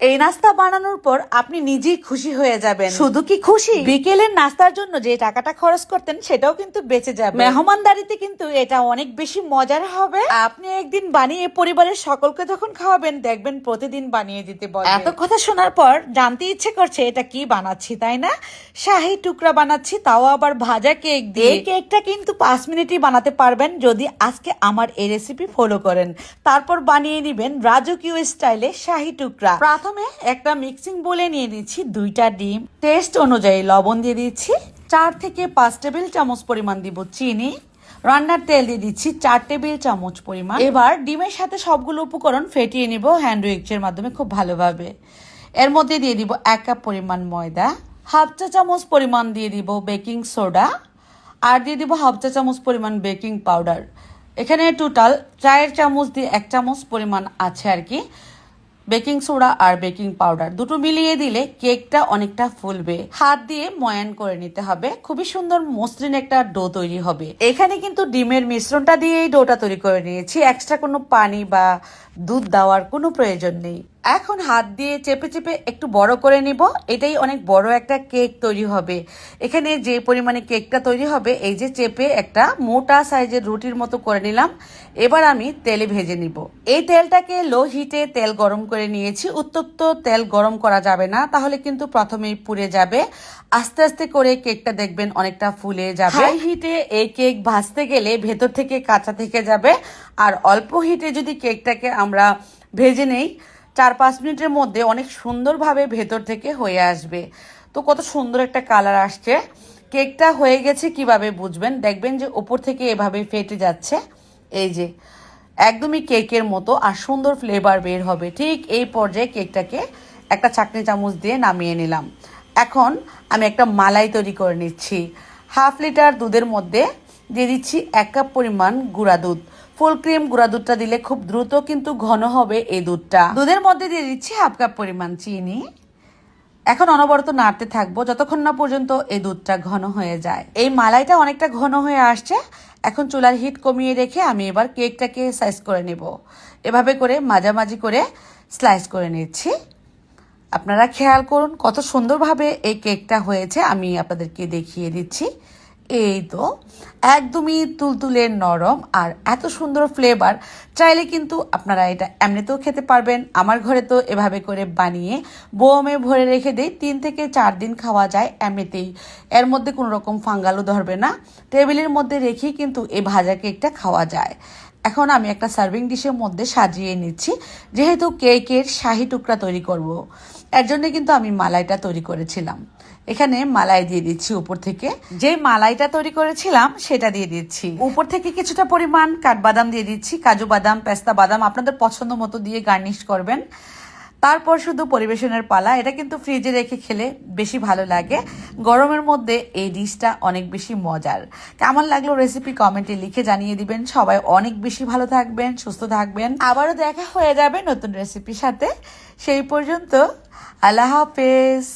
এই নাস্তা বানানোর পর আপনি নিজেই খুশি হয়ে যাবেন। শুধু কি খুশি? বিকেলের নাস্তার জন্য যে টাকাটা খরচ করতেন সেটাও কিন্তু বেঁচে যাবে। মেহমানদারিতে কিন্তু এটা অনেক বেশি মজার হবে। আপনি একদিন বানিয়ে পরিবারের সকলকে যখন খাওয়াবেন দেখবেন প্রতিদিন বানিয়ে দিতে বলবে। এত কথা শোনার পর জানতে ইচ্ছে করছে এটা কি বানাচ্ছি তাই না? শাহী টুকরা বানাচ্ছি তাও আবার ভাজা কেক দিয়ে। এই কেকটা কিন্তু পাঁচ মিনিটই বানাতে পারবেন যদি আজকে আমার এই রেসিপি ফলো করেন। তারপর বানিয়ে নেবেন রাজকীয় স্টাইলে শাহী টুকরা। প্রথমে একটা মিক্সিং বলে নিয়ে নিচ্ছি দুইটা ডিম। টেস্ট অনুযায়ী লবণ দিয়ে দিচ্ছি। চার থেকে পাঁচ টেবিল চামচ পরিমাণ দিব চিনি। রান্নার তেল দিয়ে দিচ্ছি চার টেবিল চামচ পরিমাণ। এবার ডিমের সাথে সবগুলো উপকরণ ফেটিয়ে নিব হ্যান্ড উইক্সের মাধ্যমে খুব ভালোভাবে। এর মধ্যে দিয়ে দিব এক কাপ পরিমাণ ময়দা। হাফ চা চামচ পরিমাণ দিয়ে দিব বেকিং সোডা আর দিয়ে দিব হাফ চা চামচ পরিমাণ বেকিং পাউডার এখানে টোটাল চায়ের চামচ দিয়ে এক চামচ পরিমাণ আছে আর কি। বেকিং সোডা আর বেকিং পাউডার দুটো মিলিয়ে দিলে কেকটা অনেকটা ফুলবে। হাত দিয়ে ময়ান করে নিতে হবে। খুবই সুন্দর মসৃণ একটা ডো তৈরি হবে। এখানে কিন্তু ডিমের মিশ্রণটা দিয়ে এই ডোটা তৈরি করে নিয়েছি। এক্সট্রা কোনো পানি বা দুধ দেওয়ার কোনো প্রয়োজন নেই। এখন হাত দিয়ে চেপে চেপে একটু বড় করে নিব। এটাই অনেক বড় একটা কেক তৈরি হবে। এখানে যে পরিমাণে কেকটা তৈরি হবে, এই যে চেপে একটা মোটা সাইজের রুটির মতো করে নিলাম। এবার আমি তেলে ভেজে নিব। এই তেলটাকে লো হিটে তেল গরম করে নিয়েছি। উত্তপ্ত তেল গরম করা যাবে না, তাহলে কিন্তু প্রথমেই পুড়ে যাবে। আস্তে আস্তে করে কেকটা দেখবেন অনেকটা ফুলে যাবে। হাই হিটে এই কেক ভাজতে গেলে ভেতর থেকে কাঁচা থেকে যাবে। আর অল্প হিটে যদি কেকটাকে আমরা ভেজে নেই চার পাঁচ মিনিটের মধ্যে অনেক সুন্দরভাবে ভেতর থেকে হয়ে আসবে। তো কত সুন্দর একটা কালার আসছে। কেকটা হয়ে গেছে কীভাবে বুঝবেন? দেখবেন যে ওপর থেকে এভাবে ফেটে যাচ্ছে। এই যে, একদমই কেকের মতো আর সুন্দর ফ্লেভার বের হবে। ঠিক এই পর্যায়ে কেকটাকে একটা চাকনি চামচ দিয়ে নামিয়ে নিলাম। এখন আমি একটা মালাই তৈরি করে নিচ্ছি। হাফ লিটার দুধের মধ্যে দিয়ে দিচ্ছি এক কাপ পরিমাণ গুঁড়া দুধ। ফুল ক্রিম গুঁড়া দুধটা দিলে খুব দ্রুত কিন্তু ঘন হবে এই দুধটা। দুধের মধ্যে দিয়ে দিচ্ছি হাফ কাপ পরিমাণ চিনি। এখন অনবরত নাড়তে থাকব যতক্ষণ না পর্যন্ত এই দুধটা ঘন হয়ে যায়। এই মালাইটা অনেকটা ঘন হয়ে আসছে। এখন চুলার হিট কমিয়ে রেখে আমি এবার কেকটাকে সাইজ করে নেব। এভাবে করে মাঝামাঝি করে স্লাইস করে নিচ্ছি। আপনারা খেয়াল করুন কত সুন্দরভাবে এই কেকটা হয়েছে, আমি আপনাদেরকে দেখিয়ে দিচ্ছি। এই তো একদমই তুলতুলে নরম আর এত সুন্দর ফ্লেভার চাইলে কিন্তু আপনারা এটা এমনিতেও খেতে পারবেন। আমার ঘরে তো এভাবে করে বানিয়ে বোমে ভরে রেখে দেই, তিন থেকে চার দিন খাওয়া যায় এমনিতেই। এর মধ্যে কোনো রকম ফাঙ্গালও ধরবে না। টেবিলের মধ্যে রেখেই কিন্তু এই ভাজা কেকটা খাওয়া যায়। এখন আমি একটা সার্ভিং ডিশের মধ্যে সাজিয়ে নিচ্ছি, যেহেতু কেকের শাহি টুকরা তৈরি করব। এর জন্য কিন্তু আমি মালাইটা তৈরি করেছিলাম। এখানে মালাই দিয়ে দিচ্ছি উপর থেকে। যে মালাইটা তৈরি করেছিলাম, সেটা দিয়ে দিচ্ছি। উপর থেকে কিছুটা পরিমাণ কাঠবাদাম দিয়ে দিচ্ছি, কাজু বাদাম, পেস্তা বাদাম আপনাদের পছন্দ মতো দিয়ে গার্নিশ করবেন। তারপর শুধু পরিবেশনের পালা, এটা কিন্তু ফ্রিজে রেখে খেলে বেশি ভালো লাগে। গরমের মধ্যে এই ডিশটা অনেক বেশি মজার। কেমন লাগল রেসিপি কমেন্টে লিখে জানিয়ে দিবেন। সবাই অনেক বেশি ভালো থাকবেন, সুস্থ থাকবেন। আবারও দেখা হয়ে যাবে নতুন রেসিপির সাথে। সেই পর্যন্ত আল্লাহ হাফেজ।